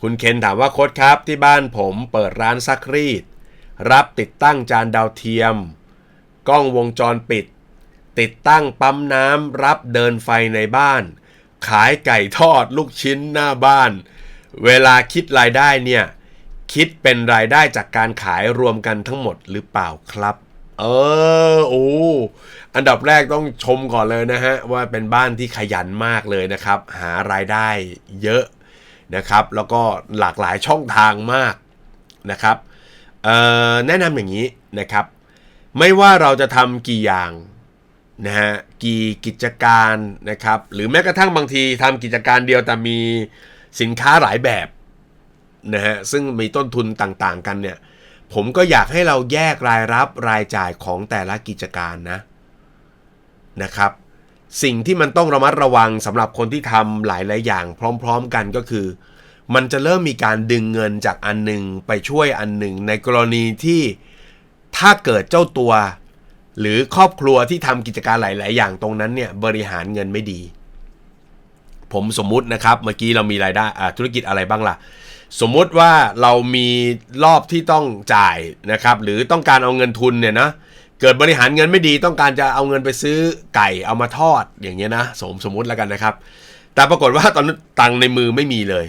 คุณเคนถามว่าโค้ดครับที่บ้านผมเปิดร้านซักรีด รับติดตั้งจานดาวเทียม กล้องวงจรปิด ติดตั้งปั๊มน้ำรับเดินไฟในบ้าน ขายไก่ทอดลูกชิ้นหน้าบ้าน เวลาคิดรายได้เนี่ย คิดเป็นรายได้จากการขายรวมกันทั้งหมดหรือเปล่าครับ เออโอ้อันดับแรกต้องชมก่อนเลยนะฮะ ว่าเป็นบ้านที่ขยันมากเลยนะครับ หารายได้เยอะ นะครับ แล้วก็หลากหลายช่องทางมากนะครับแนะนำอย่างนี้นะครับ ไม่ว่าเราจะทำกี่อย่างนะฮะกี่กิจการนะครับ หรือแม้กระทั่งบางทีทำกิจการเดียวแต่มีสินค้าหลายแบบนะฮะซึ่งมีต้นทุนต่างๆกันเนี่ยผมก็อยากให้เราแยกรายรับรายจ่ายของแต่ละกิจการนะนะครับ สิ่งที่มันต้องระมัดระวังสำหรับคนที่ทำหลายๆอย่างพร้อม ๆ กันก็คือ มันจะเริ่มมีการดึงเงินจากอันหนึ่งไปช่วยอันหนึ่ง ในกรณีที่ถ้าเกิดเจ้าตัว หรือครอบครัวที่ทำกิจการหลาย ๆ อย่างตรงนั้นเนี่ยบริหารเงินไม่ดี ผมสมมุตินะครับเมื่อกี้เรามีรายได้อาธุรกิจอะไรบ้างล่ะสมมุติว่าเรามีรอบที่ต้องจ่ายนะครับ หรือต้องการเอาเงินทุนเนี่ยนะ เกิดบริหารเงินไม่ดีต้องการจะเอาเงินไปซื้อไก่เอามาทอดอย่างเงี้ยนะสมสมมติแล้วกันนะครับ แต่ปรากฏว่าตอนนั้นตังในมือไม่มีเลย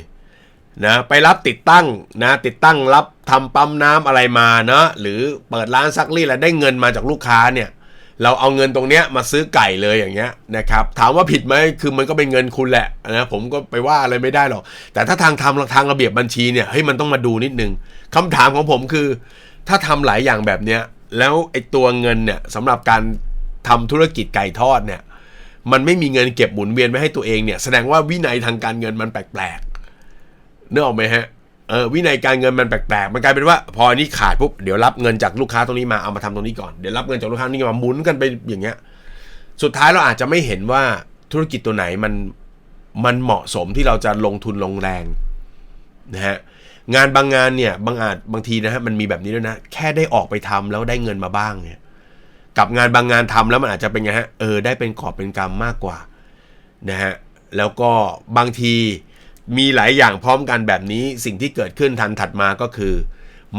นะไปรับติดตั้งนะติดตั้งรับทำปั๊มน้ำอะไรมาเนาะหรือเปิดร้านซักรีดแล้วได้เงินมาจากลูกค้าเนี่ยเราเอาเงินตรงเนี้ยมาซื้อไก่เลยอย่างเงี้ยนะครับถามว่าผิดไหมคือมันก็เป็นเงินคุณแหละนะผมก็ไปว่าอะไรไม่ได้หรอก แต่ถ้าทางทำทางระเบียบบัญชีเนี่ยเฮ้ยมันต้องมาดูนิดนึงคำถามของผมคือ ถ้าทำหลายอย่างแบบเนี้ย แล้วไอ้ตัวเงินเนี่ยสำหรับการทำธุรกิจไก่ทอดเนี่ย มันไม่มีเงินเก็บหมุนเวียนไว้ให้ตัวเองเนี่ยแสดงว่าวินัยทางการเงินมันแปลกๆเนื้อออกไหมฮะเออวินัยการเงินมันแปลกๆ มันกลายเป็นว่า พออันนี้ขาดปุ๊บเดี๋ยวรับเงินจากลูกค้าตรงนี้มาเอามาทำตรงนี้ก่อนเดี๋ยวรับเงินจากลูกค้านี่มาหมุนกันไปอย่างเงี้ย สุดท้ายเราอาจจะไม่เห็นว่าธุรกิจตัวไหนมันมันเหมาะสมที่เราจะลงทุนลงแรงนะฮะ งานบางงานเนี่ยบางอาจบางทีนะฮะมันมีแบบนี้ด้วยนะ แค่ได้ออกไปทำแล้วได้เงินมาบ้างเนี่ยกับงานบางงานทำแล้วมันอาจจะเป็นไงฮะเออได้เป็นกอบเป็นกำมากกว่านะฮะแล้วก็บางทีมีหลายอย่างพร้อมกันแบบนี้สิ่งที่เกิดขึ้นทันถัดมาก็คือ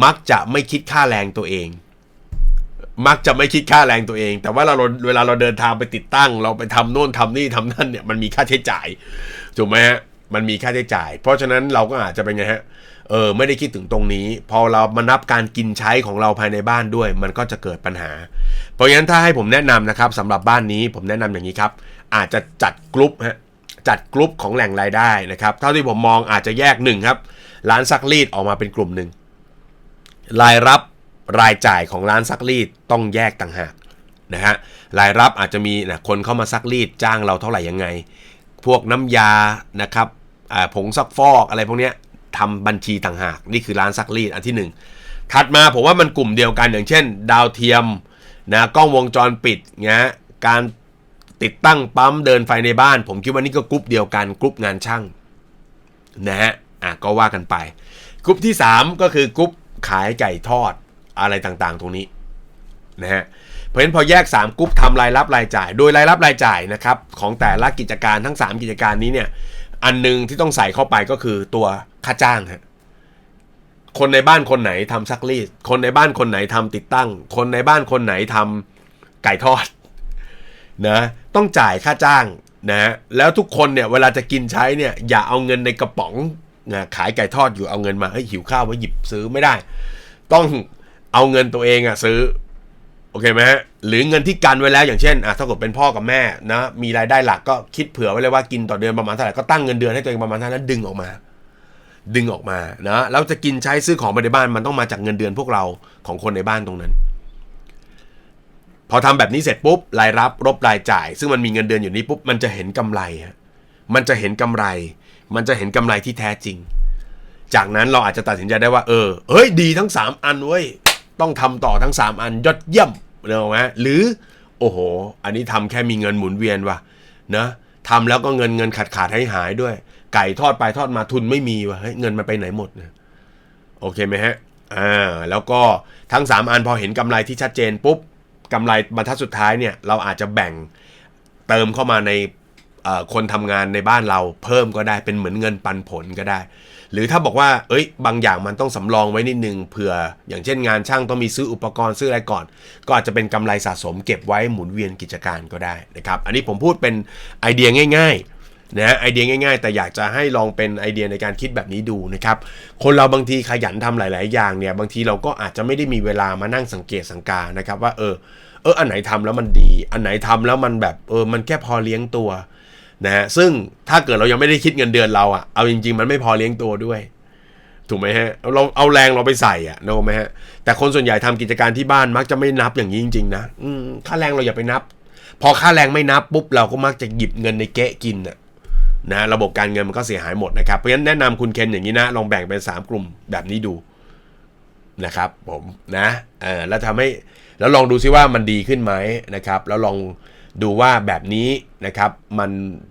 มักจะไม่คิดค่าแรงตัวเอง มักจะไม่คิดค่าแรงตัวเอง แต่ว่าเราเวลาเราเดินทางไปติดตั้ง เราไปทำโน่นทำนี่ทำนั่นเนี่ยมันมีค่าใช้จ่ายถูกไหมฮะมันมีค่าใช้จ่าย เพราะฉะนั้นเราก็อาจจะเป็นไงฮะ เออไม่ได้คิดถึงตรงนี้ พอเรามานับการกินใช้ของเราภายในบ้านด้วย มันก็จะเกิดปัญหา เพราะฉะนั้นถ้าให้ผมแนะนำนะครับสำหรับบ้านนี้ผมแนะนำอย่างนี้ครับ อาจจะจัดกลุ่มฮะจัดกลุ่มของแหล่งรายได้นะครับเท่าที่ผมมองอาจจะแยกหนึ่งครับร้านซักรีดออกมาเป็นกลุ่มหนึ่งรายรับรายจ่ายของร้านซักรีดต้องแยกต่างหากนะฮะรายรับอาจจะมีนะคนเข้ามาซักรีดจ้างเราเท่าไหร่ยังไง พวกน้ำยานะครับผงซักฟอกอะไรพวกเนี้ย ทำบัญชีต่างหาก นี่คือร้านซักรีดอันที่ 1 ถัดมาผมว่ามันกลุ่มเดียวกันอย่างเช่น ดาวเทียมนะกล้องวงจรปิดเงี้ยการติดตั้งปั๊มเดินไฟในบ้าน ผมคิดว่านี่ก็กลุ่มเดียวกันกลุ่มงานช่างนะฮะอะก็ว่ากันไปกลุ่มที่ 3 ก็คือกลุ่มขายไก่ทอดอะไรต่างๆ ตรงนี้นะฮะเพราะฉะนั้นพอแยก 3กลุ่มทำรายรับรายจ่าย โดยรายรับรายจ่ายนะครับของแต่ละกิจการทั้ง 3 กิจการนี้เนี่ย อันหนึงที่ต้องใส่เข้าไปก็คือตัวค่าจ้างฮะคนในบ้านคนไหนทำซักรีด คนในบ้านคนไหนทำติดตั้ง คนในบ้านคนไหนทำไก่ทอดนะต้องจ่ายค่าจ้างนะแล้วทุกคนเนี่ยเวลาจะกินใช้เนี่ยอย่าเอาเงินในกระป๋องนะขายไก่ทอดอยู่เอาเงินมาเฮ้ยหิวข้าวไว้หยิบซื้อไม่ได้ ต้องเอาเงินตัวเองอะซื้อ โอเคไหมฮะ หรือเงินที่กันไว้แล้วอย่างเช่นอะถ้าเกิดเป็นพ่อกับแม่นะมีรายได้หลักก็คิดเผื่อไว้เลยว่ากินต่อเดือนประมาณเท่าไหร่ก็ตั้งเงินเดือนให้ตัวเองประมาณเท่านั้นดึงออกมา ดึงออกมานะแล้วจะกินใช้ซื้อของภายในบ้านมันต้องมาจากเงินเดือนพวกเราของคนในบ้านตรงนั้น พอทำแบบนี้เสร็จปุ๊บรายรับรบรายจ่าย ซึ่งมันมีเงินเดือนอยู่นี้ปุ๊บมันจะเห็นกำไรฮะมันจะเห็นกำไรมันจะเห็นกำไรที่แท้จริง จากนั้นเราอาจจะตัดสินใจได้ว่าเออเฮ้ยดีทั้ง 3 อันเว้ยต้องทำต่อทั้ง 3 อันยอดเยี่ยม เนอะไหมหรือโอ้โห อันนี้ทำแค่มีเงินหมุนเวียนว่ะนะทำแล้วก็เงินเงินขาดขาดให้หายด้วย ไก่ทอดไปทอดมาทุนไม่มีว่ะเฮ้ยเงินมันไปไหนหมดเนี่ยโอเคไหมฮะอ่าแล้วก็ทั้ง 3 อันพอเห็นกำไรที่ชัดเจนปุ๊บกำไรบรรทัดสุดท้ายเนี่ยเราอาจจะแบ่งเติมเข้ามาใน คนทำงานในบ้านเราเพิ่มก็ได้เป็นเหมือนเงินปันผลก็ได้ หรือถ้าบอกว่า เอ้ย บางอย่างมันต้องสำรองไว้นิดนึงเผื่อ อย่างเช่นงานช่างต้องมีซื้ออุปกรณ์ซื้ออะไรก่อน ก็อาจจะเป็นกำไรสะสมเก็บไว้หมุนเวียนกิจการก็ได้นะครับ อันนี้ผมพูดเป็นไอเดียง่ายๆนะไอเดียง่าย ๆ แต่อยากจะให้ลองเป็นไอเดียในการคิดแบบนี้ดูนะครับ คนเราบางทีขยันทำหลาย ๆ อย่างเนี่ยบางทีเราก็อาจจะไม่ได้มีเวลามานั่งสังเกตสังการนะครับว่าเออเอออันไหนทำแล้วมันดี อันไหนทำแล้วมันแบบเออมันแค่พอเลี้ยงตัว นะฮะซึ่งถ้าเกิดเรายังไม่ได้คิดเงินเดือนเราอะเอาจริง ๆ มันไม่พอเลี้ยงตัวด้วย ถูกไหมฮะเราเอาแรงเราไปใส่อะนึกไหมฮะแต่คนส่วนใหญ่ทำกิจการที่บ้านมักจะไม่นับอย่างนี้จริง ๆ นะอืมค่าแรงเราอย่าไปนับ พอค่าแรงไม่นับปุ๊บเราก็มักจะหยิบเงินในเกะกินอะนะระบบการเงินมันก็เสียหายหมดนะครับเพราะฉะนั้นแนะนำคุณเคนอย่างนี้นะลองแบ่งเป็น 3 กลุ่มแบบนี้ดูนะครับผมนะเออแล้วทำให้แล้วลองดูซิว่ามันดีขึ้นไหมนะครับ แล้วลอง ดูว่าแบบนี้นะครับมัน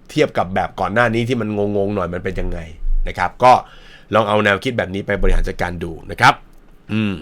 เทียบกับแบบก่อนหน้านี้ที่มันงงๆหน่อยมันเป็นยังไงนะครับ ก็ลองเอาแนวคิดแบบนี้ไปบริหารจัดการดูนะครับ อืม